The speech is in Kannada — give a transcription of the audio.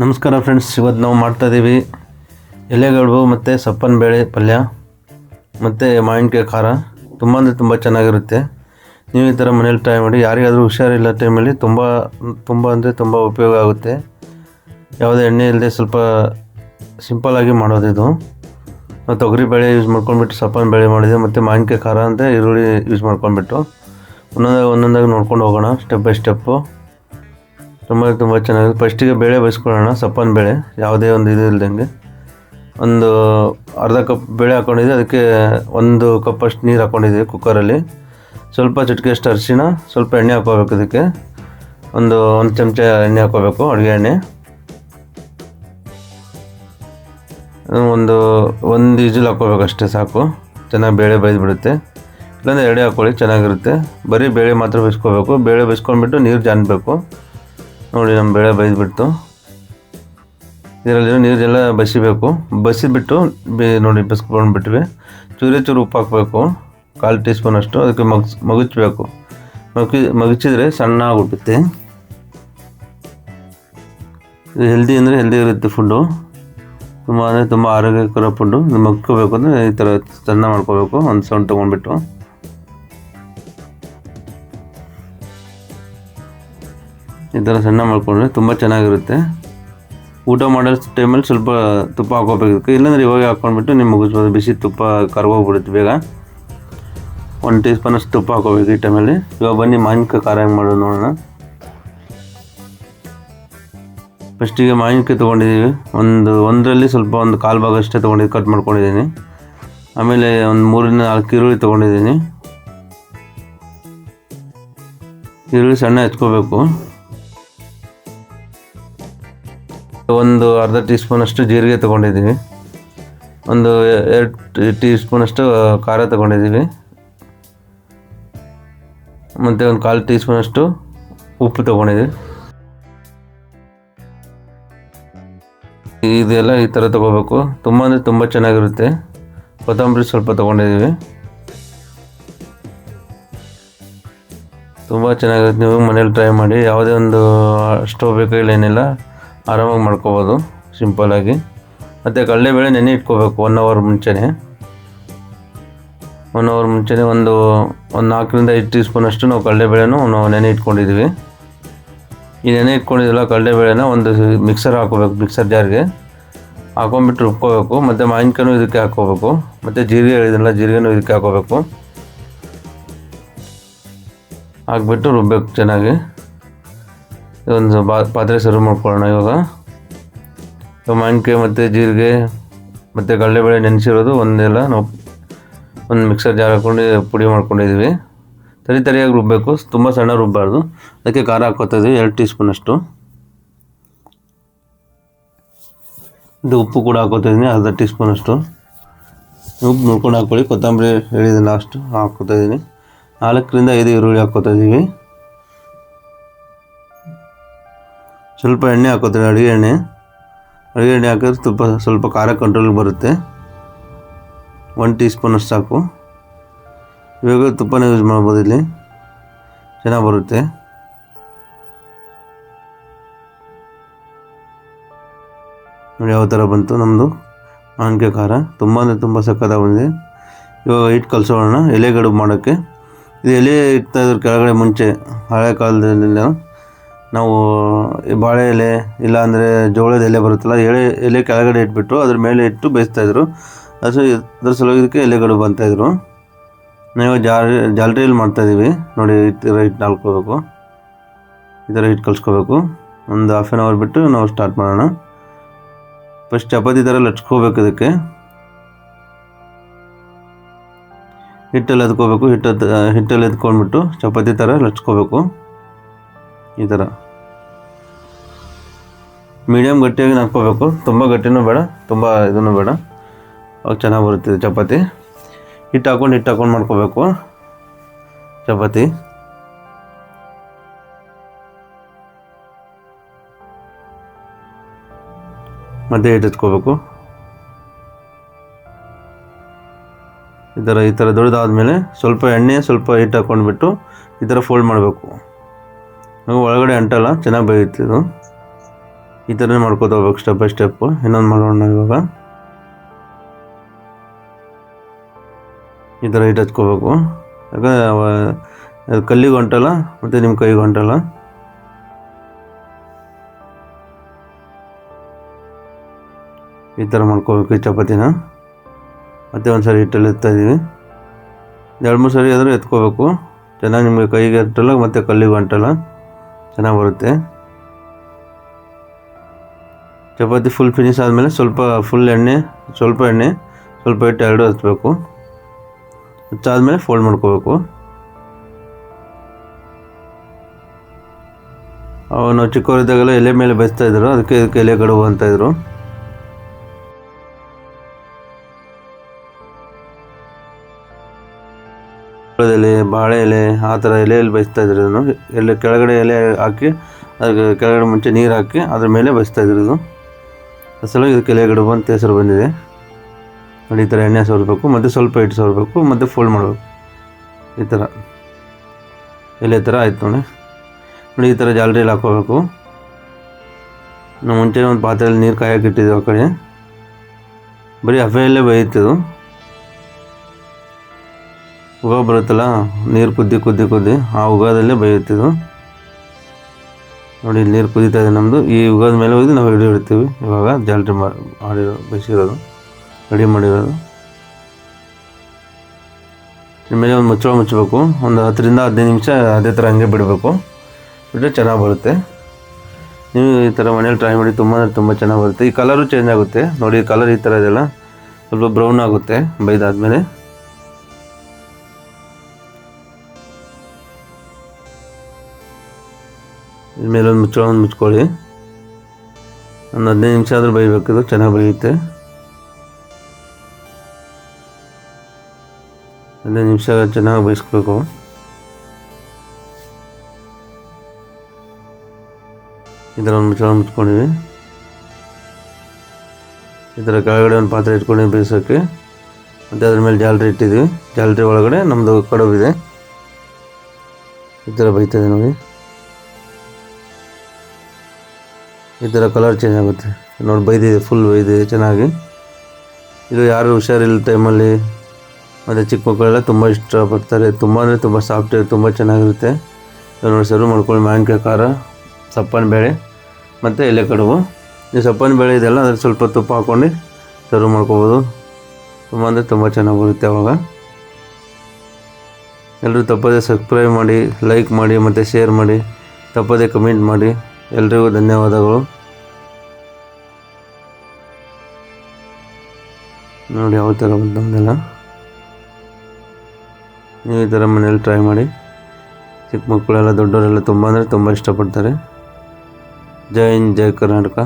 ನಮಸ್ಕಾರ ಫ್ರೆಂಡ್ಸ್ ಇವತ್ತು ನಾವು ಮಾಡ್ತಾಯಿದ್ದೀವಿ ಎಲೆಗಳು ಮತ್ತು ಸಪ್ಪನ ಬೇಳೆ ಪಲ್ಯ, ಮತ್ತು ಮಾವಿನಕಾಯಿ ಖಾರ. ತುಂಬ ಅಂದರೆ ತುಂಬ ಚೆನ್ನಾಗಿರುತ್ತೆ. ನೀವು ಈ ಥರ ಮನೇಲಿ ಟ್ರೈ ಮಾಡಿ, ಯಾರಿಗಾದರೂ ಹುಷಾರಿಲ್ಲ ಟೈಮಲ್ಲಿ ತುಂಬ ತುಂಬ ಅಂದರೆ ತುಂಬ ಉಪಯೋಗ ಆಗುತ್ತೆ. ಯಾವುದೇ ಎಣ್ಣೆ ಇಲ್ಲದೆ ಸ್ವಲ್ಪ ಸಿಂಪಲ್ಲಾಗಿ ಇದು. ನಾವು ತೊಗರಿ ಬೇಳೆ ಯೂಸ್ ಮಾಡ್ಕೊಂಡ್ಬಿಟ್ಟು, ಸಪ್ಪನ ಬೇಳೆ ಮಾಡಿದೆ, ಮತ್ತು ಮಾವಿನಕಾಯಿ ಖಾರ ಅಂದರೆ ಈರುಳ್ಳಿ ಯೂಸ್ ಮಾಡ್ಕೊಂಡ್ಬಿಟ್ಟು. ಒಂದೊಂದಾಗಿ ಒಂದೊಂದಾಗಿ ನೋಡ್ಕೊಂಡು ಹೋಗೋಣ ಸ್ಟೆಪ್ ಬೈ ಸ್ಟೆಪ್ಪು ತುಂಬ ತುಂಬ ಚೆನ್ನಾಗಿದೆ. ಫಸ್ಟಿಗೆ ಬೇಳೆ ಬೇಯಿಸ್ಕೊಳ್ಳೋಣ, ಸಪ್ಪನ ಬೇಳೆ, ಯಾವುದೇ ಒಂದು ಇದು ಇಲ್ದಂಗೆ. ಒಂದು ಅರ್ಧ ಕಪ್ ಬೇಳೆ ಹಾಕ್ಕೊಂಡಿದ್ದೆ ಅದಕ್ಕೆ ಒಂದು ಕಪ್ಪಷ್ಟು ನೀರು ಹಾಕ್ಕೊಂಡಿದ್ದೀವಿ ಕುಕ್ಕರಲ್ಲಿ. ಸ್ವಲ್ಪ ಚಿಟ್ಕೆಷ್ಟು ಅರಿಶಿನ ಸ್ವಲ್ಪ ಎಣ್ಣೆ ಹಾಕೋಬೇಕು ಅದಕ್ಕೆ ಒಂದು ಒಂದು ಚಮಚ ಎಣ್ಣೆ ಹಾಕೋಬೇಕು ಅಡುಗೆ ಎಣ್ಣೆ. ಒಂದು ಒಂದು ಈಜಲ್ ಹಾಕ್ಕೋಬೇಕು ಅಷ್ಟೇ ಸಾಕು. ಚೆನ್ನಾಗಿ ಬೇಳೆ ಬೈದ್ಬಿಡುತ್ತೆ ಇಲ್ಲಾಂದರೆ ಎಡೆ ಹಾಕ್ಕೊಳ್ಳಿ, ಚೆನ್ನಾಗಿರುತ್ತೆ. ಬರೀ ಬೇಳೆ ಮಾತ್ರ ಬೇಯಿಸ್ಕೋಬೇಕು. ಬೇಳೆ ಬೇಯಿಸ್ಕೊಂಡ್ಬಿಟ್ಟು ನೀರು ಜಾನ್ಬೇಕು. ನೋಡಿ ನಮ್ಮ ಬೆಳೆ ಬೈದ್ಬಿಡ್ತು. ಇದರಲ್ಲಿ ನೀರೆಲ್ಲ ಬಸಿಬೇಕು. ಬಸಿಬಿಟ್ಟು ಬಿ, ನೋಡಿ ಬಸ್ಕೊಂಡ್ಬಿಟ್ವಿ ಚೂರಿ ಚೂರು ಉಪ್ಪು ಹಾಕಬೇಕು. ಕಾಲು ಟೀ ಸ್ಪೂನ್ ಅಷ್ಟು. ಅದಕ್ಕೆ ಮಗ್ಸ್, ಮಗುಚಬೇಕು. ಮಗಿ ಮಗುಚಿದ್ರೆ ಸಣ್ಣ ಆಗಿಬಿಡುತ್ತೆ ಇದು ಹೆಲ್ದಿ ಅಂದರೆ ಹೆಲ್ದಿ ಇರುತ್ತೆ ಫುಡ್ಡು ತುಂಬ ಅಂದರೆ ತುಂಬ ಆರೋಗ್ಯಕರ ಫುಡ್ಡು ಮಗ್ಕೋಬೇಕು ಅಂದರೆ ಈ ಥರ ಸಣ್ಣ ಮಾಡ್ಕೋಬೇಕು. ಒಂದು ಸೌಂಡ್ ತೊಗೊಂಡ್ಬಿಟ್ಟು. ಈ ಥರ ಸಣ್ಣ ಮಾಡಿಕೊಂಡ್ರೆ ತುಂಬ ಚೆನ್ನಾಗಿರುತ್ತೆ. ಊಟ ಮಾಡೋ ಟೈಮಲ್ಲಿ ಸ್ವಲ್ಪ ತುಪ್ಪ ಹಾಕೋಬೇಕು ಇಲ್ಲಾಂದ್ರೆ ಇವಾಗ ಹಾಕ್ಕೊಂಡ್ಬಿಟ್ಟು ನಿಮ್ಮ ಮುಗಿಸ್ಬೋದು ಬಿಸಿ ತುಪ್ಪ ಕರ್ಗೋಗ್ಬಿಡುತ್ತೆ ಬೇಗ. ಒಂದು ಟೀ ಸ್ಪೂನಷ್ಟು ತುಪ್ಪ ಹಾಕೋಬೇಕು ಈ ಟೈಮಲ್ಲಿ. ಇವಾಗ ಬನ್ನಿ ಮಾವಿನಕಾಯಿ ಖಾರ ಹೆಂಗೆ ಮಾಡೋದು ನೋಡೋಣ. ಫಸ್ಟಿಗೆ ಮಾವಿನಕಾಯಿ ತೊಗೊಂಡಿದ್ದೀವಿ. ಒಂದು ಒಂದರಲ್ಲಿ ಸ್ವಲ್ಪ ಒಂದು ಕಾಲು ಭಾಗ ಅಷ್ಟೇ ತೊಗೊಂಡಿದ್ದು ಕಟ್ ಮಾಡ್ಕೊಂಡಿದ್ದೀನಿ. ಆಮೇಲೆ ಒಂದು ಮೂರಿಂದ ನಾಲ್ಕು ಈರುಳ್ಳಿ ತೊಗೊಂಡಿದ್ದೀನಿ. ಈರುಳ್ಳಿ ಸಣ್ಣ ಹೆಚ್ಕೋಬೇಕು ಒಂದು ಅರ್ಧ ಟೀ ಸ್ಪೂನಷ್ಟು ಜೀರಿಗೆ ತೊಗೊಂಡಿದ್ದೀವಿ. ಒಂದು ಎರಡು ಟೀ ಸ್ಪೂನಷ್ಟು ಖಾರ ತೊಗೊಂಡಿದ್ದೀವಿ. ಮತ್ತು ಒಂದು ಕಾಲು ಟೀ ಸ್ಪೂನಷ್ಟು ಉಪ್ಪು ತೊಗೊಂಡಿದ್ದೀವಿ. ಇದೆಲ್ಲ ಈ ಥರ ತೊಗೋಬೇಕು. ತುಂಬ ಅಂದರೆ ತುಂಬ ಚೆನ್ನಾಗಿರುತ್ತೆ. ಕೊತ್ತಂಬರಿ ಸ್ವಲ್ಪ ತೊಗೊಂಡಿದ್ದೀವಿ. ತುಂಬ ಚೆನ್ನಾಗಿರುತ್ತೆ. ನೀವು ಮನೇಲಿ ಟ್ರೈ ಮಾಡಿ. ಯಾವುದೇ ಒಂದು ಸ್ಟೋವ್ ಬೇಕಾಗಿಲ್ಲ ಏನಿಲ್ಲ. ಆರಾಮಾಗಿ ಮಾಡ್ಕೋಬೋದು ಸಿಂಪಲ್ಲಾಗಿ ಮತ್ತು ಕಡಲೆಬೇಳೆ ನೆನೆ ಇಟ್ಕೋಬೇಕು ಒನ್ ಅವರ್ ಮುಂಚೆನೇ. ಒನ್ ಅವರ್ ಮುಂಚೆನೇ ಒಂದು ಒಂದು ನಾಲ್ಕರಿಂದ ಐದು ಟೀ ಸ್ಪೂನಷ್ಟು ನಾವು ಕಡಲೆಬೇಳೆನೂ ನಾವು ನೆನೆ ಇಟ್ಕೊಂಡಿದ್ದೀವಿ. ಈ ನೆನೆ ಇಟ್ಕೊಂಡಿದ್ದಿಲ್ಲ ಕಡಲೆಬೇಳೆನ ಒಂದು ಮಿಕ್ಸರ್ ಹಾಕೋಬೇಕು ಮಿಕ್ಸರ್ ಜಾರ್ಗೆ ಹಾಕೊಂಬಿಟ್ಟು ರುಬ್ಕೋಬೇಕು, ಮತ್ತು ಮಾವಿನಕಾಯಿನೂ ಇದಕ್ಕೆ ಹಾಕ್ಕೋಬೇಕು, ಮತ್ತು ಜೀರಿಗೆ ಹೇಳಿದ್ರಲ್ಲ ಜೀರಿಗೆನೂ ಇದಕ್ಕೆ ಹಾಕೋಬೇಕು ಹಾಕ್ಬಿಟ್ಟು ರುಬ್ಬೇಕು ಚೆನ್ನಾಗಿ. ಒಂದು ಪಾತ್ರೆ ಸರ್ವ್ ಮಾಡ್ಕೊಳ್ಳೋಣ ಇವಾಗ. ಮಾವಿನಕಾಯಿ ಮತ್ತು ಜೀರಿಗೆ ಮತ್ತು ಕಡಲೆಬೇಳೆ ನೆನೆಸಿರೋದು ಒಂದೆಲ್ಲ ನಾವು ಒಂದು ಮಿಕ್ಸರ್ ಜಾರ್ ಹಾಕ್ಕೊಂಡು ಪುಡಿ ಮಾಡ್ಕೊಂಡಿದ್ದೀವಿ. ತರಿ ತರಿಯಾಗಿ ರುಬ್ಬಬೇಕು ತುಂಬ ಸಣ್ಣ ರುಬ್ಬಾರ್ದು. ಅದಕ್ಕೆ ಖಾರ ಹಾಕ್ಕೋತಾ ಇದ್ದೀವಿ ಎರಡು ಟೀ ಸ್ಪೂನಷ್ಟು ಇದು ಉಪ್ಪು ಕೂಡ ಹಾಕೋತಿದ್ದೀನಿ ಅರ್ಧ ಟೀ ಸ್ಪೂನಷ್ಟು ಉಪ್ಪು ನೋಡ್ಕೊಂಡು ಹಾಕ್ಕೊಳ್ಳಿ. ಕೊತ್ತಂಬರಿ ಹೇಳಿದ್ದೀನಿ ಲಾಸ್ಟು ಹಾಕ್ಕೋತಾ ಇದ್ದೀನಿ ನಾಲ್ಕರಿಂದ ಐದು ಈರುಳ್ಳಿ ಹಾಕ್ಕೋತಾ ಇದ್ದೀವಿ ಸ್ವಲ್ಪ ಎಣ್ಣೆ ಹಾಕೋತೀನಿ ಅಡುಗೆ ಎಣ್ಣೆ? ಅಡುಗೆ ಎಣ್ಣೆ ಹಾಕಿದ್ರೆ ತುಪ್ಪ ಸ್ವಲ್ಪ ಖಾರ ಕಂಟ್ರೋಲ್ಗೆ ಬರುತ್ತೆ. ಒನ್ ಟೀ ಸ್ಪೂನಷ್ಟು ಸಾಕು. ಇವಾಗ ತುಪ್ಪನೇ ಯೂಸ್ ಮಾಡ್ಬೋದು ಇಲ್ಲಿ. ಚೆನ್ನಾಗಿ ಬರುತ್ತೆ. ನೋಡಿ ಯಾವ ಥರ ಬಂತು ನಮ್ಮದು ಮಾವಿನಕಾಯಿ ಖಾರ. ತುಂಬ ಅಂದರೆ ತುಂಬ ಸಕ್ಕತ್ತಾಗಿ ಬಂದಿದೆ. ಇವಾಗ ಹಿಟ್ಟು ಕಲಿಸೋಣ. ಎಲೆಗಡು ಮಾಡೋಕ್ಕೆ. ಇದು ಎಲೆ ಇಡ್ತಾ ಇದ್ರ ಕೆಳಗಡೆ ಮುಂಚೆ ಹಳೆ ಕಾಲದಲ್ಲೆಲ್ಲ ನಾವು ಬಾಳೆ ಎಲೆ ಇಲ್ಲಾಂದರೆ ಜೋಳದ ಎಲೆ ಬರುತ್ತಲ್ಲ, ಎಲೆ ಎಲೆ ಕೆಳಗಡೆ ಇಟ್ಬಿಟ್ಟು ಅದ್ರ ಮೇಲೆ ಇಟ್ಟು ಬೇಯಿಸ್ತಾಯಿದ್ರು ಅದು ಅದ್ರ ಸಲುವಾಗಿ ಎಲೆಗಳು ಬಂತಾಯಿದ್ರು ನಾವು ಜಾರಿ, ಜಾಲರಿಯಲ್ಲಿ ಮಾಡ್ತಾಯಿದ್ದೀವಿ ನೋಡಿ, ಈ ಥರ ಹಿಟ್ಟು ನಾಲ್ಕೋಬೇಕು. ಈ ಥರ ಹಿಟ್ಟು ಕಲಿಸ್ಕೋಬೇಕು. ಒಂದು ಹಾಫ್ ಆನ್ ಅವರ್ ಬಿಟ್ಟು ನಾವು ಸ್ಟಾರ್ಟ್ ಮಾಡೋಣ. ಫಸ್ಟ್ ಚಪಾತಿ ಥರ ಲಟ್ಸ್ಕೋಬೇಕು ಇದಕ್ಕೆ. ಹಿಟ್ಟಲ್ಲಿ ಎದ್ಕೋಬೇಕು ಹಿಟ್ಟು ಹಿಟ್ಟಲ್ಲಿ ಎದ್ಕೊಂಡ್ಬಿಟ್ಟು ಚಪಾತಿ ಥರ ಲಟ್ಸ್ಕೋಬೇಕು. ಈ ಥರ. ಮೀಡಿಯಮ್ ಗಟ್ಟಿಯಾಗಿ ನಾದ್ಕೋಬೇಕು. ತುಂಬ ಗಟ್ಟಿನೂ ಬೇಡ, ತುಂಬ ಇದನ್ನು ಬೇಡ. ಅವಾಗ ಚೆನ್ನಾಗಿ ಬರುತ್ತೆ ಚಪಾತಿ. ಹಿಟ್ಟು ಹಾಕ್ಕೊಂಡು ಹಿಟ್ಟು ಹಾಕೊಂಡು ಮಾಡ್ಕೋಬೇಕು. ಚಪಾತಿ. ಮತ್ತೆ ಹಿಟ್ಟು ಎತ್ಕೋಬೇಕು. ಈ ಥರ ಈ ಥರ ದೊಡ್ಡದಾದಮೇಲೆ ಸ್ವಲ್ಪ ಎಣ್ಣೆ, ಸ್ವಲ್ಪ ಹಿಟ್ಟು ಹಾಕ್ಕೊಂಡ್ಬಿಟ್ಟು ಈ ಥರ ಫೋಲ್ಡ್ ಮಾಡಬೇಕು. ಒಳಗಡೆ ಅಂಟಲ್ಲ, ಚೆನ್ನಾಗಿ ಬೇಯುತ್ತೆ ಇದು. ಈ ಥರನೇ ಮಾಡ್ಕೋತ ಹೋಗ್ಬೇಕು ಸ್ಟೆಪ್ ಬೈ ಸ್ಟೆಪ್ಪು ಇನ್ನೊಂದು ಮಾಡೋಣ ಇವಾಗ. ಈ ಥರ ಹಿಟ್ಟು ಹಚ್ಕೋಬೇಕು. ಯಾಕಂದರೆ ಕಲ್ಲಿಗೆ ಹೊಂಟಲ್ಲ ಮತ್ತು ನಿಮ್ಮ ಕೈಗೆ ಹೊಂಟಲ್ಲ ಈ ಥರ ಮಾಡ್ಕೋಬೇಕು ಈ ಚಪಾತಿನ. ಮತ್ತೆ ಒಂದು ಸರಿ ಹಿಟ್ಟಲ್ಲಿ ಎತ್ತಾಯಿದ್ದೀವಿ ಎರಡು ಮೂರು ಸರಿ ಆದರೂ ಎತ್ಕೋಬೇಕು. ಚೆನ್ನಾಗಿ ನಿಮಗೆ ಕೈಗೆ ಅಂಟಲ್ಲ, ಮತ್ತು ಕಲ್ಲಿಗೆ ಹೊಂಟಲ್ಲ ಚೆನ್ನಾಗಿ ಬರುತ್ತೆ. ಚಪಾತಿ ಫುಲ್ ಫಿನಿಶ್ ಆದಮೇಲೆ ಸ್ವಲ್ಪ ಫುಲ್ ಎಣ್ಣೆ, ಸ್ವಲ್ಪ ಎಣ್ಣೆ, ಸ್ವಲ್ಪ ಇಟ್ಟು ಎರಡು ಹಚ್ಚಬೇಕು ಹಚ್ಚಾದ್ಮೇಲೆ ಫೋಲ್ಡ್ ಮಾಡ್ಕೋಬೇಕು. ಅವಾಗ ನಾವು ಚಿಕ್ಕವರಿದ್ದಾಗೆಲ್ಲ ಎಲೆ ಮೇಲೆ ಬೆಸ್ತಾ ಇದ್ರು, ಅದಕ್ಕೆ ಇದಕ್ಕೆ ಎಲೆ ಕಡುಬು ಅಂತ ಇದ್ರು. ಎಲೆ, ಬಾಳೆ ಎಲೆ, ಆ ಥರ ಎಲೆಯಲ್ಲಿ ಬೇಯಿಸ್ತಾ ಇದ್ರು ಇದನ್ನು. ಎಲೆ ಕೆಳಗಡೆ ಎಲೆ ಹಾಕಿ, ಅದಕ್ಕೆ ಕೆಳಗಡೆ ಮುಂಚೆ ನೀರು ಹಾಕಿ, ಅದ್ರ ಮೇಲೆ ಬೇಯಿಸ್ತಾ ಇದ್ರು ಇದು. ಅಸಲು ಇದಕ್ಕೆ ಎಲೆ ಗಡುಬು ಅಂತ ಹೆಸರು ಬಂದಿದೆ. ನೋಡಿ, ಈ ಥರ ಎಣ್ಣೆ ಸವರಬೇಕು, ಮತ್ತು ಸ್ವಲ್ಪ ಹಿಟ್ಟು ಸವರಬೇಕು, ಮತ್ತು ಫೋಲ್ಡ್ ಮಾಡಬೇಕು. ಈ ಥರ. ಎಲೆ ಥರ ಆಯ್ತು ನೋಡಿ. ನೋಡಿ, ಈ ಥರ ಜಾಲರಿಯಲ್ಲಿ ಹಾಕೋಬೇಕು ನಾವು ಮುಂಚೆ ಒಂದು ಪಾತ್ರೆಯಲ್ಲಿ ನೀರು ಕಾಯಕ್ಕೆ ಇಟ್ಟಿದ್ದೆವು ಆ ಕಡೆ. ಬರೀ ಹಫೆಯಲ್ಲೇ ಬೇಯುತ್ತಿದ್ದು ಉಗ ಬರುತ್ತಲ್ಲ, ನೀರು ಕುದ್ದಿ ಕುದ್ದಿ ಕುದ್ದಿ, ಆ ಉಗದಲ್ಲೇ ಬೇಯುತ್ತಿದ್ದು ನೋಡಿ ನೀರು ಕುದೀತಾ ಇದೆ ನಮ್ಮದು ಈ ಯುಗದ ಮೇಲೆ ಹೋಗಿ ನಾವು ಹಿಡಿ ಇಡ್ತೀವಿ. ಇವಾಗ ಜಾಲ್ರಿ ಮಾಡಿರೋ, ಬೇಯಿಸಿರೋದು ರೆಡಿ ಮಾಡಿರೋದು. ಮೇಲೆ ಒಂದು ಮುಚ್ಚಳ ಮುಚ್ಚಬೇಕು. ಒಂದು ಹತ್ತರಿಂದ ಹದಿನೈದು ನಿಮಿಷ ಅದೇ ಥರ ಹಂಗೆ ಬಿಡಬೇಕು. ಬಿಟ್ಟರೆ ಚೆನ್ನಾಗಿ ಬರುತ್ತೆ. ನೀವು ಈ ಥರ ಮನೇಲಿ ಟ್ರೈ ಮಾಡಿ ತುಂಬ ಅಂದರೆ ತುಂಬ ಚೆನ್ನಾಗಿ ಬರುತ್ತೆ. ಈ ಕಲರು ಚೇಂಜ್ ಆಗುತ್ತೆ. ನೋಡಿ ಕಲರ್ ಈ ಥರ ಇದೆಲ್ಲ ಸ್ವಲ್ಪ ಬ್ರೌನ್ ಆಗುತ್ತೆ, ಬೈದಾದ್ಮೇಲೆ. ಮೇಲೆ ಒಂದು ಮುಚ್ಚಳ ಒಂದು ಮುಚ್ಕೊಳ್ಳಿ. ಒಂದು ಹದಿನೈದು ನಿಮಿಷ ಆದರೂ ಬೇಯಬೇಕಿದು ಚೆನ್ನಾಗಿ ಬೇಯುತ್ತೆ ಹದಿನೈದು ನಿಮಿಷ ಚೆನ್ನಾಗಿ ಬೇಯಿಸ್ಬೇಕು ಈ ಥರ ಒಂದು ಮುಚ್ಚಳ ಮುಚ್ಕೊಂಡಿವಿ. ಈ ಥರ ಕೆಳಗಡೆ ಒಂದು ಪಾತ್ರೆ ಇಟ್ಕೊಂಡು ಬೇಯಿಸೋಕ್ಕೆ. ಮತ್ತು ಅದ್ರ ಮೇಲೆ ಜಾಲರಿ ಇಟ್ಟಿದ್ದೀವಿ. ಜಾಲರಿ ಒಳಗಡೆ ನಮ್ಮದು ಕಡುಬಿದೆ. ಈ ಥರ ಬೈತದೆ ನೋಡಿ. ಈ ಥರ ಕಲರ್ ಚೇಂಜ್ ಆಗುತ್ತೆ. ನೋಡಿ ಬೈದಿದೆ ಫುಲ್ ಬೈದಿದೆ ಚೆನ್ನಾಗಿ. ಇದು ಯಾರು ಹುಷಾರಿಲ್ಲ ಟೈಮಲ್ಲಿ ಮತ್ತು ಚಿಕ್ಕ ಮಕ್ಕಳೆಲ್ಲ ತುಂಬ ಇಷ್ಟಪಡ್ತಾರೆ. ತುಂಬ ಅಂದರೆ ತುಂಬ ಸಾಫ್ಟ್ ತುಂಬ ಚೆನ್ನಾಗಿರುತ್ತೆ. ನೋಡಿ ಸರ್ವ್ ಮಾಡ್ಕೊಳ್ಳಿ ಮಾವಿನಕಾಯಿ ಖಾರ, ಸಪ್ಪನ ಬೇಳೆ, ಮತ್ತು ಎಲೆ ಕಡುಬು ಈ ಸಪ್ಪನ ಬೇಳೆ ಇದೆಲ್ಲ ಅದ್ರಲ್ಲಿ ಸ್ವಲ್ಪ ತುಪ್ಪ ಹಾಕ್ಕೊಂಡು ಸರ್ವ್ ಮಾಡ್ಕೋಬೋದು. ತುಂಬ ಅಂದರೆ ತುಂಬ ಚೆನ್ನಾಗಿ ಬರುತ್ತೆ ಅವಾಗ. ಎಲ್ಲರೂ ತಪ್ಪದೇ ಸಬ್ಸ್ಕ್ರೈಬ್ ಮಾಡಿ ಲೈಕ್ ಮಾಡಿ, ಮತ್ತು ಶೇರ್ ಮಾಡಿ, ತಪ್ಪದೇ ಕಮೆಂಟ್ ಮಾಡಿ. ಎಲ್ರಿಗೂ ಧನ್ಯವಾದಗಳು. ನೋಡಿ ಯಾವ ಥರ ಬಂತು ನಮ್ಮದೆಲ್ಲ ನೀವು ಈ ಥರ ಮನೇಲಿ ಟ್ರೈ ಮಾಡಿ. ಚಿಕ್ಕ ಮಕ್ಕಳೆಲ್ಲ, ದೊಡ್ಡವರೆಲ್ಲ ತುಂಬ ಅಂದರೆ ತುಂಬ ಇಷ್ಟಪಡ್ತಾರೆ. ಜೈ ಹಿಂದ್, ಜೈ ಕರ್ನಾಟಕ.